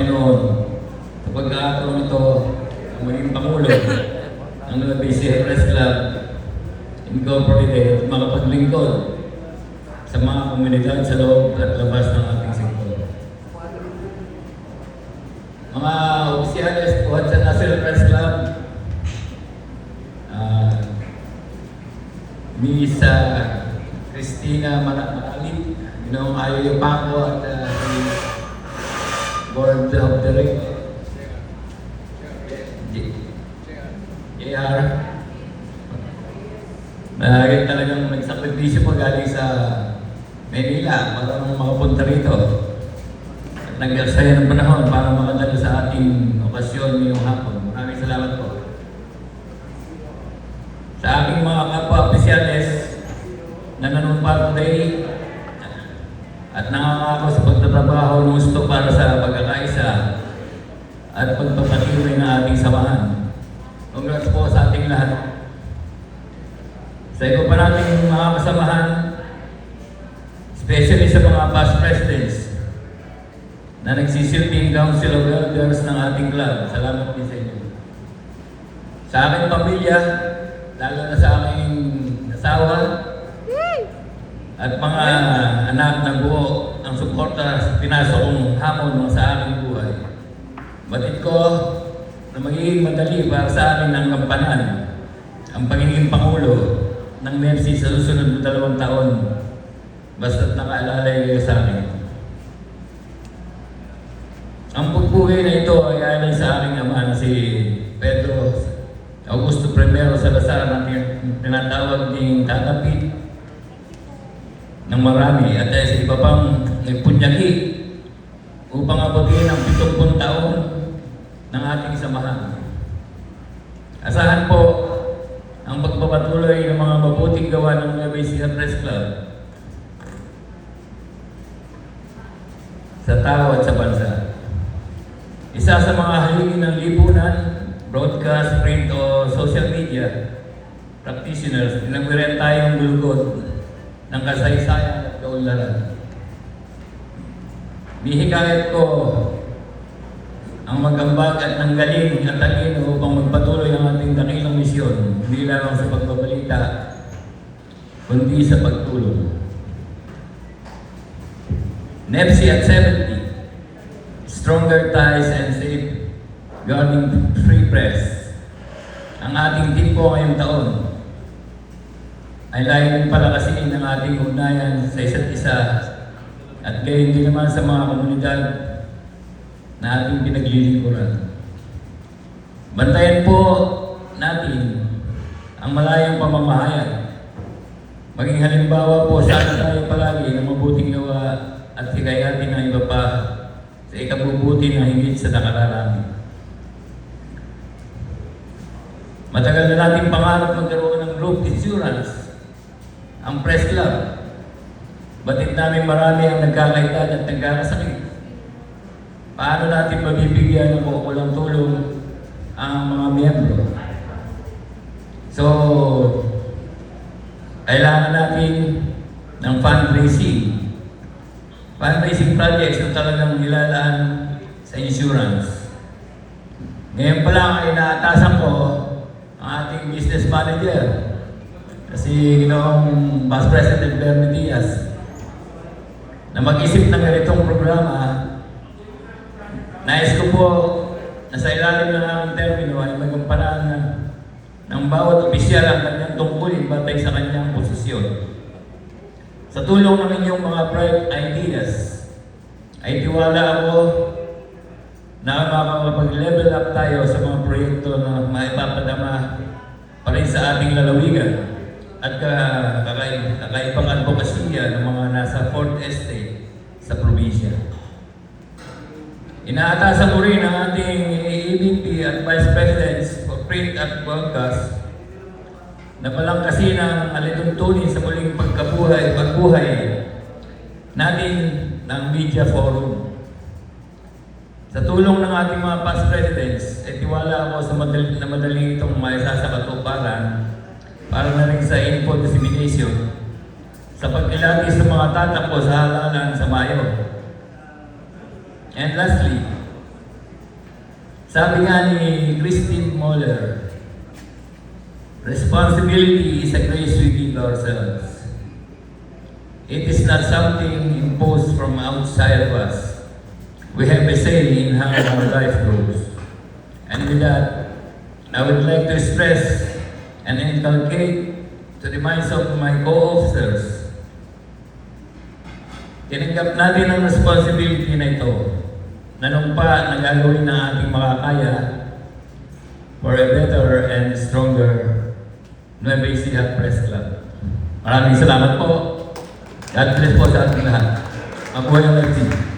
Panginoon sa pagkakataon ito ang maging Pangulo ng LBC Press Club Incorporated at makapaglingkod sa mga komunidad sa loob at labas ng ating sektor. Mga opisyalis po at sa National Press Club, ah, Miss ah, Christina Maralit, Ginoong Ayo Yupango at si Board of Directors, na yun talagang nagsakripisyo po galing sa Manila para makapunta rito. At nag-asaya ng panahon para makadalo sa ating okasyon ngayong hapon. Maraming salamat po. Sa aking mga kapwa-opisyales na nanumpa today nangangako sa pagtatrabaho ng gusto para sa pagkakaisa at pagpapatuloy ng ating samahan. Congrats po sa ating lahat. Sa iba pa nating mga kasamahan, especially sa mga past presidents na nagsisilbing Council of Elders ng ating club. Salamat din sa inyo. Sa aking pamilya, lalo na sa aking asawa, at mga anak na buo ang suporta sa pinasok kong hamon mo sa aking buhay. Batid ko na magiging madali para sa amin ang kampanan ang pagiging Pangulo ng MERSI sa susunod na dalawang taon basta't nakaalalay kayo sa akin. Ang pagbuhay na ito ay ayon sa aking ama na si Pedro Augusto Primero Salazar na tin- tinatawag ding tatapit ng marami at dahil sa iba pang nagpunyagi upang abutin ang 70 taon ng ating samahan. Asahan po ang pagpapatuloy ng mga mabuting gawa ng LBC Press Club sa tao at sa bansa. Isa sa mga halingin ng lipunan, broadcast, print o social media practitioners, pinagwiran tayong gulugod ng kasaysayan at kaunlaran. Bihikayat ko ang magambag at ng galing at talino upang magpatuloy ang ating dakilang misyon, hindi lamang sa pagbabalita, kundi sa pagtulong. NEPSI at 70, Stronger Ties and Safe Guarding Free Press. Ang ating team po ngayong taon ay layunin palakasin ang ating ugnayan sa isa't isa at gayon din naman sa mga komunidad na ating pinaglilingkuran. Bantayan po natin ang malayang pamamahayag. Maging halimbawa po sa tayo palagi ng mabuting gawa at hikayatin ang iba pa sa ikabubuti na higit sa nakararami. Matagal na nating pangarap magkaroon ng group insurance, ang press club. Batid namin marami ang nagkakaitad at nagkakasakit. Paano natin mabibigyan ng kukulang tulong ang mga miyembro? So, kailangan natin ng fundraising. Fundraising projects na talagang nilalaan sa insurance. Ngayon pa lang ay naatasan ko ang ating business manager. Kasi ginoong Vice President Bernie Diaz na mag-isip ng ganitong programa Nais ko po na sa ilalim ng aming termino ay magamparan ng, ng bawat opisyal ang kanyang tungkulin batay sa kanyang posisyon. Sa tulong ng inyong mga bright ideas, ay tiwala ako na makakapag-level up tayo sa mga proyekto na maipapadama pa rin sa ating lalawigan at ka- kakai- kakaibang advokasya ng mga nasa Fourth Estate sa probinsya. Inaatasan ko rin ang ating EVP at Vice Presidents for Print at Broadcast na palangkasin ang alituntunin sa muling pagkabuhay, pagbuhay natin ng Media Forum. Sa tulong ng ating mga past presidents, ay tiwala ako sa madali, na madali itong maisa sa katuparan para na rin sa info dissemination sa pagkilati sa mga tatakbo sa halalan sa Mayo. And lastly, Sabi nga ni Christine Moller, responsibility is a grace we give ourselves. It is not something imposed from outside of us. We have a say in how our life goes. And with that, I would like to stress and inculcate to the minds of my co-officers, tinanggap natin ang responsibility na ito na nung pa na gagawin na ating makakaya for a better and stronger Nueva Ecija Press Club. Maraming salamat po. God bless po sa ating lahat. Mabuhay ang LG.